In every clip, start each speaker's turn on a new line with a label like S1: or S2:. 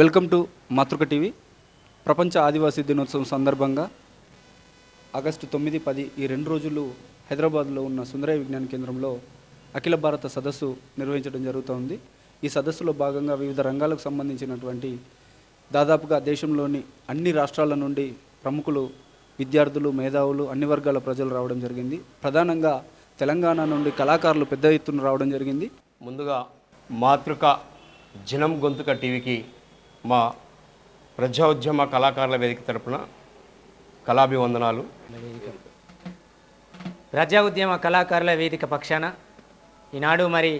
S1: Welcome to మాతృక TV. ప్రపంచ ఆదివాసీ దినోత్సవం సందర్భంగా ఆగస్టు తొమ్మిది పది ఈ రెండు రోజులు హైదరాబాద్లో ఉన్న సుందరయ విజ్ఞాన కేంద్రంలో అఖిల భారత సదస్సు నిర్వహించడం జరుగుతోంది. ఈ సదస్సులో భాగంగా వివిధ రంగాలకు సంబంధించినటువంటి దాదాపుగా దేశంలోని అన్ని రాష్ట్రాల నుండి ప్రముఖులు విద్యార్థులు మేధావులు అన్ని వర్గాల ప్రజలు రావడం జరిగింది. ప్రధానంగా తెలంగాణ నుండి కళాకారులు పెద్ద ఎత్తున రావడం జరిగింది.
S2: ముందుగా మాతృక జనం గొంతుక టీవీకి మా ప్రజాఉద్యమ కళాకారుల వేదిక తరపున కళాభివందనాలు.
S3: ప్రజా ఉద్యమ కళాకారుల వేదిక పక్షాన ఈనాడు మరి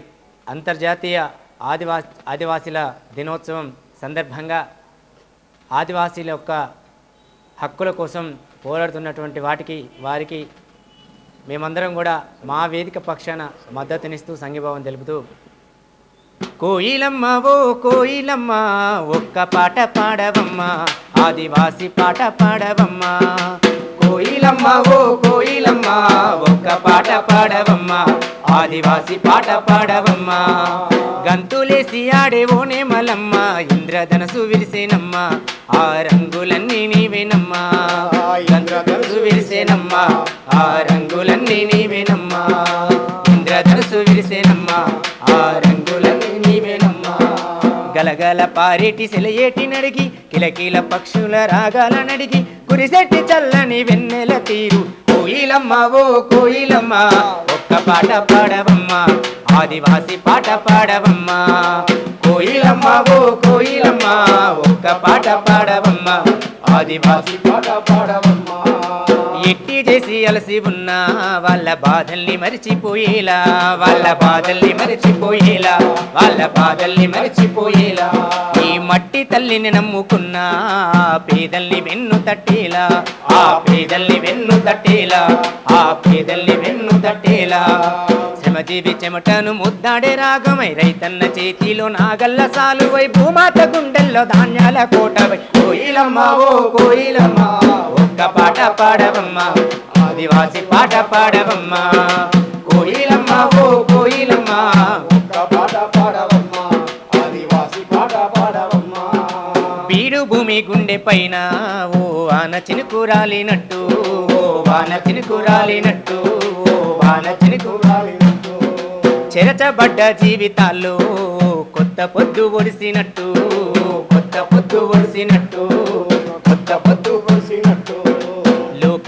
S3: అంతర్జాతీయ ఆదివాసి ఆదివాసీల దినోత్సవం సందర్భంగా ఆదివాసీల యొక్క హక్కుల కోసం పోరాడుతున్నటువంటి వాటికి వారికి మేమందరం కూడా మా వేదిక పక్షాన మద్దతునిస్తూ సంఘీభావం తెలుపుతూ కోయిలమ్మ ఓ కోయిలమ్మ ఒక్క పాట పాడవమ్మ ఆదివాసి పాట పాడవమ్మ. కోయిలమ్మ ఓ కోయిలమ్మ ఒక్క పాట పాడవమ్మ ఆదివాసి పాట పాడవమ్మ. గంతులేసి ఆడేవోనే మలమ్మ ఇంద్రధనసు విరిసేనమ్మ ఆ రంగులన్నీ నీవేనమ్మా. ఇంద్రధనసు విరిసేనమ్మా ఆ రంగులన్నీ నీవేనమ్మా. ఇంద్రధనసు విరిసేనమ్మా. గలగల పారేటి సెలయేటి నడిగి కిలకీల పక్షుల రాగాల నడిగి కురిసెట్టి చల్లని వెన్నెల తీరు. కోయిలమ్మ ఓ కోయిలమ్మ ఒక్క పాట పాడవమ్మ ఆదివాసి పాట పాడవమ్మ. కోయిలమ్మ ఓ కోయిలమ్మ ఒక్క పాట పాడవమ్మ ఆదివాసి పాట పాడవమ్మ. ఎట్టి చేసి అలసి ఉన్నా వాళ్ళ బాధల్ని మరిచిపోయేలా వాళ్ళ బాధల్ని మరిచిపోయేలా వాళ్ళ బాధల్ని మరిచిపోయేలా. ఈ మట్టి తల్లిని నమ్ముకున్నా పేదల్ని వెన్ను తట్టేలా ఆ పేదల్ని వెన్ను తట్టేలా ఆ పేదల్ని వెన్ను తట్టేలా. శ్రమజీవి చెమటను ముద్దాడే రాగమై రైతన్న చేతిలో నాగల్ల సాలువై భూమాత గుండెల్లో ధాన్యాల కోటవై కోయిలమ్మా ఓ కోయిలమ్మా ఒక్క పాట పాడవమ్మ. ఆదివాసి పాట పాడవమ్మ. కోయిలమ్మ ఓ కోయిలమ్మ. ఒక్క పాట పాడవమ్మ. ఆదివాసి పాట పాడవమ్మ. బీడు భూమి గుండె పైన ఓ వాన చినుకురాలినట్టు ఓ వాన చినుకురాలినట్టు ఓ వాన చినుకురాలినట్టు చెరచబడ్డ జీవితాల్లో కొత్త పొద్దు ఒడిసినట్టు కొత్త పొద్దు ఒడిసినట్టు.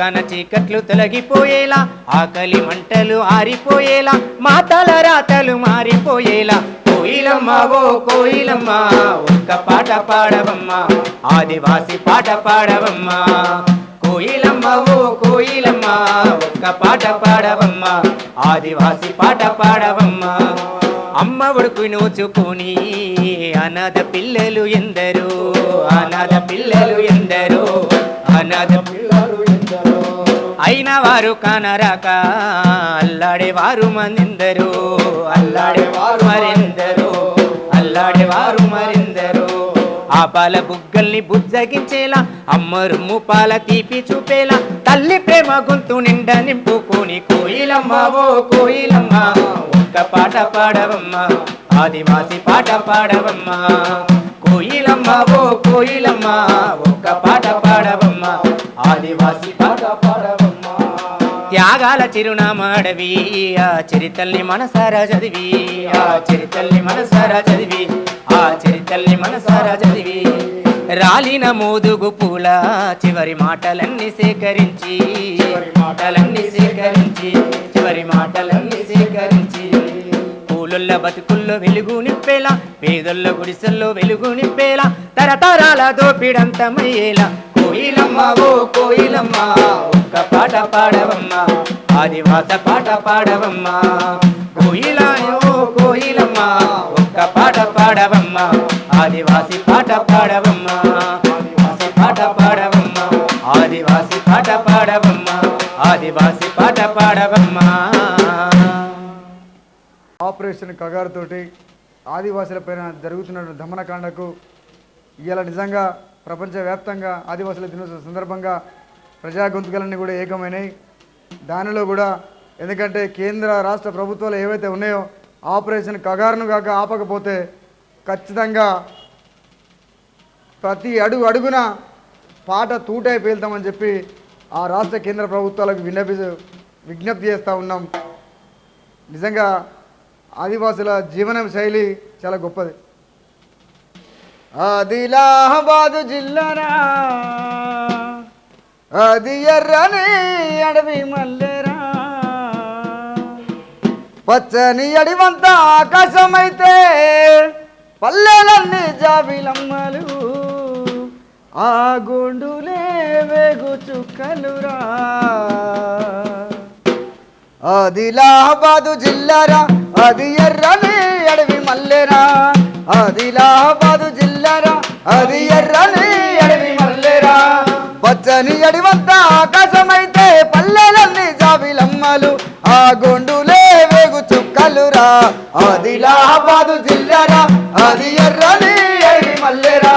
S3: లోకాన చీకట్లు తొలగిపోయేలా ఆకలి మంటలు ఆరిపోయేలా మాతల రాతలు మారిపోయేలా. కోయిలమ్మా ఓ కోయిలమ్మా ఒక్క పాట పాడవమ్మా ఆదివాసి పాట పాడవమ్మా. కోయిలమ్మ ఓ కోయిలమ్మ ఒక్క పాట పాడవమ్మా ఆదివాసి పాట పాడవమ్మా. అమ్మ ఒడుకు నోచుకొని అనాథ పిల్లలు ఎందరో అనాథ పిల్లలు ఎందరో అనాథ పిల్లలు అయిన వారు కానరాక అల్లాడేవారు మందెందరో అల్లాడేవారు మరెందరో అల్లాడేవారు మరెందరో. ఆ పాల బుగ్గల్ని బుజ్జగించేలా అమ్మ రుమ్ము పాల తీపి చూపేలా తల్లి ప్రేమ గొంతు నిండా నింపుకొని కోయిలమ్మ ఓ కోయిలమ్మ ఒక్క పాట పాడవమ్మ ఆదివాసి పాట పాడవమ్మ కోయిలమ్మ ఓ కోయిలమ్మ ఒక్క పాట పాడవమ్మ ఆదివాసి పాట పాడవమ్మ. త్యాగాల చిరునామాడవి. ఆ చరితల్ని మనసారా చదివి. ఆ చరితల్ని మనసారా చదివి. ఆ చరితల్ని మనసారా చదివి. రాలిన మోదుగు పూల చివరి మాటలన్నీ సేకరించి. చివరి మాటలన్నీ సేకరించి. చివరి మాటలన్నీ సేకరించి. పూలుల్ల బతుకుల్లో వెలుగు నింపేలా పేదొల్ల గుడిసెల్లో వెలుగు నింపేలా తరతరాల దోపిడంతమయ్యేలా కోయిలమ్మ ఓ కోయిలమ్మ ఒక్క పాట పాడవమ్మ ఆదివాస పాట పాడవమ్మ. కోయిలాయో కోయిలమ్మ ఒక్క పాట పాడవమ్మ ఆదివాసి పాట పాడవమ్మ. ఆదివాసి పాట పాడవమ్మ ఆదివాసి పాట పాడవమ్మ ఆదివాసి పాట పాడవమ్మ.
S4: ఆపరేషన్ కగారుతోటి ఆదివాసులపైన జరుగుతున్న దమనకాండకు ఇవాళ నిజంగా ప్రపంచవ్యాప్తంగా ఆదివాసుల దినోత్సవం సందర్భంగా ప్రజా గొంతుకలన్నీ కూడా ఏకమైనాయి. దానిలో కూడా ఎందుకంటే కేంద్ర రాష్ట్ర ప్రభుత్వాలు ఏవైతే ఉన్నాయో ఆపరేషన్ కగారును కాక ఆపకపోతే ఖచ్చితంగా ప్రతి అడుగు అడుగున పాట తూటై పేలుతామని చెప్పి ఆ రాష్ట్ర కేంద్ర ప్రభుత్వాలకు విన్నపి విజ్ఞప్తి చేస్తూ ఉన్నాం. నిజంగా ఆదివాసుల జీవన శైలి చాలా గొప్పది. ఆదిలాబాదు జిల్లారా. అది ఎర్రని అడవి మల్లెరా. పచ్చని అడివంత ఆకాశమైతే పల్లెలన్నీ జాబిలమ్మలు. ఆ గుండులే వేగు చుక్కలురా. ఆదిలాబాదు జిల్లారా అది ఎర్రని అడవి మల్లెరా. ఆదిలాబాదు జిల్లా అది ఎర్రని అడవి మల్లెరా. పచ్చని అడివంత ఆకాశమైతే పల్లెలన్నీ జాబిలమ్మలు. ఆ గొండులే వేగు చుక్కలురా. ఆదిలాబాదు జిల్లరా అది ఎర్రని అడవి మల్లెరా.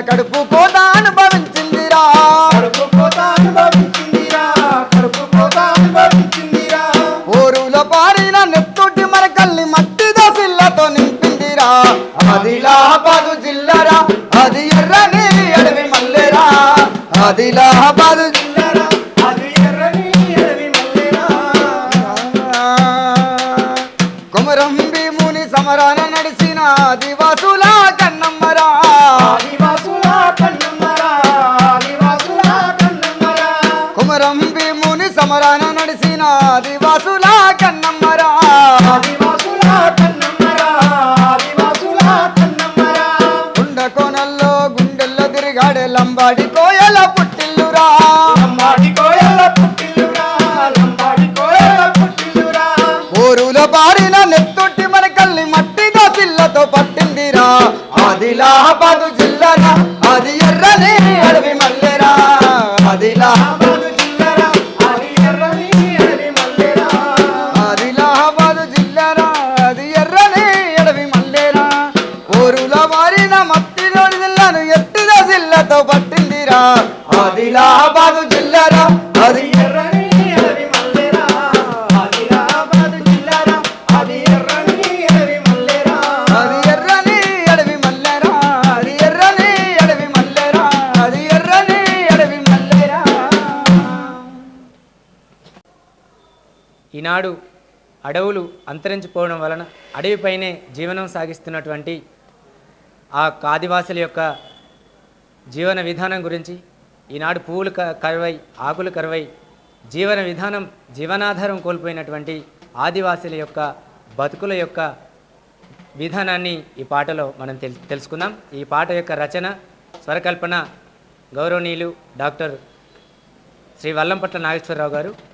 S4: పేల్చిన కడుపు కోత అనుభవించిందిరా. ఊరుల పారిన నెత్తుటి మరకల్ని మట్టి దశిల్లతో నింపిందిరా. ఆదిలాబాదు జిల్లారా. అది ఎర్రని అడవి మల్లెరా. ఆదిలాబాదు జిల్లారా. కొమరం భీముని సమరాన నడిచిన ఆదివాసుల కన్నమ్మరా. করানা
S3: ఈనాడు అడవులు అంతరించిపోవడం వలన అడవిపైనే జీవనం సాగిస్తున్నటువంటి ఆ ఆదివాసుల యొక్క జీవన విధానం గురించి ఈనాడు పువ్వులు క- కరువై ఆకులు కరువై జీవన విధానం జీవనాధారం కోల్పోయినటువంటి ఆదివాసుల యొక్క బతుకుల యొక్క విధానాన్ని ఈ పాటలో మనం తెల్ తెలుసుకుందాం. ఈ పాట యొక్క రచన స్వరకల్పన గౌరవనీయులు డాక్టర్ శ్రీ వల్లంపట్ల నాగేశ్వరరావు గారు.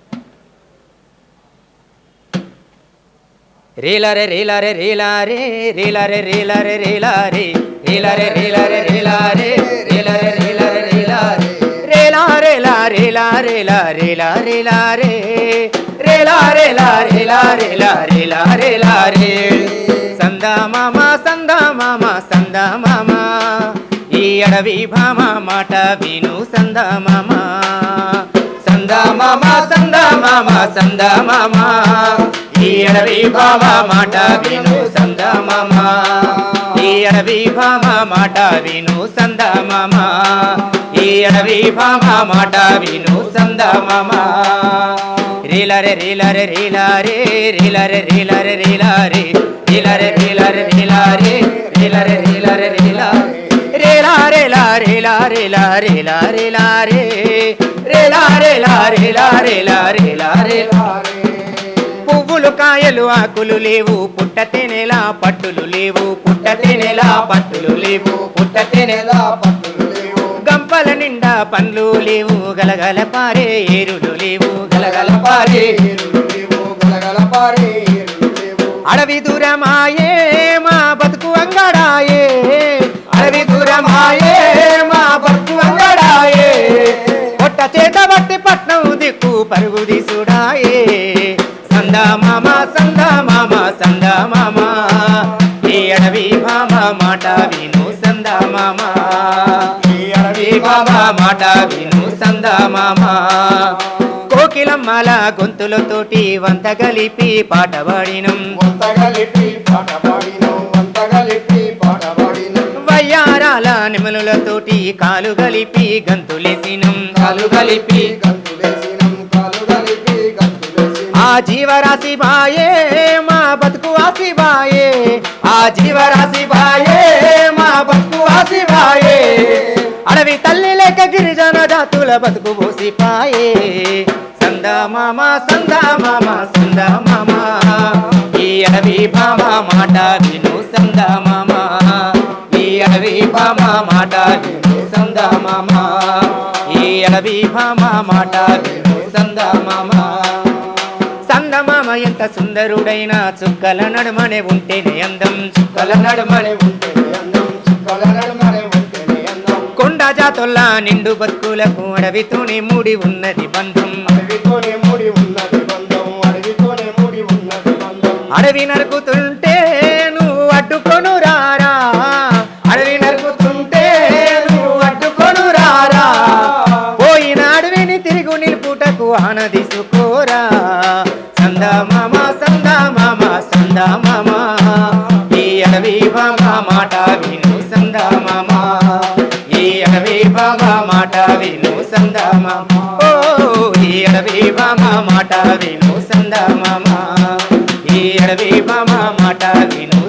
S3: రీలరే రీలరే రీలారే రీలరే రీలరే రీలారే రీలరే రీలరే రీలారే రీలరే రీలరే రీలారే రేలా రేలా రేలా రేలా రేలా రేలారే రేలా రేలా రేలా రేలా రేలా రేలారే సందా మామ సందా మామ సందా మామ ఈ అడవి భామ మాట విను సందా మామ సందా మామ సందా మామ సందా మామ ఈ అడవి భామ మాట విను సందా మామ ఈ అడవి భామ మాట విను సందా మామ ఈ అడవి భామ మాట విను సందా మామ రీలరే. రీలరే రీలారే రీలరే రీలరే రీలారే. రీలరే రీలరే రీలారే రీలరే రీలరే. రేలా రేలా రేలా రే రేలా రేలా రేలా రేలా రేలా రేలా పువ్వులు కాయలు ఆకులు లేవు పుట్ట తేనెలా పట్టులు లేవు పుట్ట తేనెలా పట్టులు లేవు పుట్ట తేనెలా గంపల నిండా పండ్లు లేవు గలగల పారే ఏరులు లేవు గలగల పారే అడవి దూరమాయే మా బతుకు అంగడాయే. అడవి దూరమాయే మా బతుకు అంగడాయే. పొట్ట చేత బట్టి పట్నం దిక్కు పరుగు తీసుడాయే సందా మామ మాట విను సందా మామ. అడవి మామ. మాట విను సందా మామ. కోకిలమ్మల గొంతులతోటి వంత కలిపి పాట పాడినం. వయ్యారాల నిమలులతోటి కాలు కలిపి గంతులేసినం. కాలు కలిపి ఆ జీవరాశి బాయే మా బతుకు ఆసి బాయే. ఆ జీవరాశి బాయే అడవి తల్లి లేక గిరిజన జాతుల బతుకు పోసిపాయే సందా మామ సందా మామ సందా మామ. ఈ అడవి బామ మాట విను సందా మామ. ఈ అడవి బామ మాట విను సందా మామ. ఈ అడవి బామ మాట విను సందా మామ. సందమామ ఎంత సుందరుడైన చుక్కల నడుమనే ఉంటేనే అందం చుక్కల నడుమనే ఉంటేనే అందం. జాతుల్లా నిండు బతుకులకు అడవితోనే మూడి ఉన్నది బంధం. అడవితోనే మూడి ఉన్నది బంధం అడవితోనే మూడి ఉన్నది బంధం. అడవి నరుకుతుంటే నువ్వు అడ్డుకొను రారా. అడవి నరుకుతుంటే నువ్వు అడ్డుకొను రారా. పోయిన అడవిని తిరుగు నిలుపుటకు ఆన తీసుకోరా సందా మామ సందా మామ సందా మామ. ఈ అడవి బామ మాట విను సందా మామ. అడవి బామ మాట విను సందా మామ. ఈ అడవి బామ మాట విను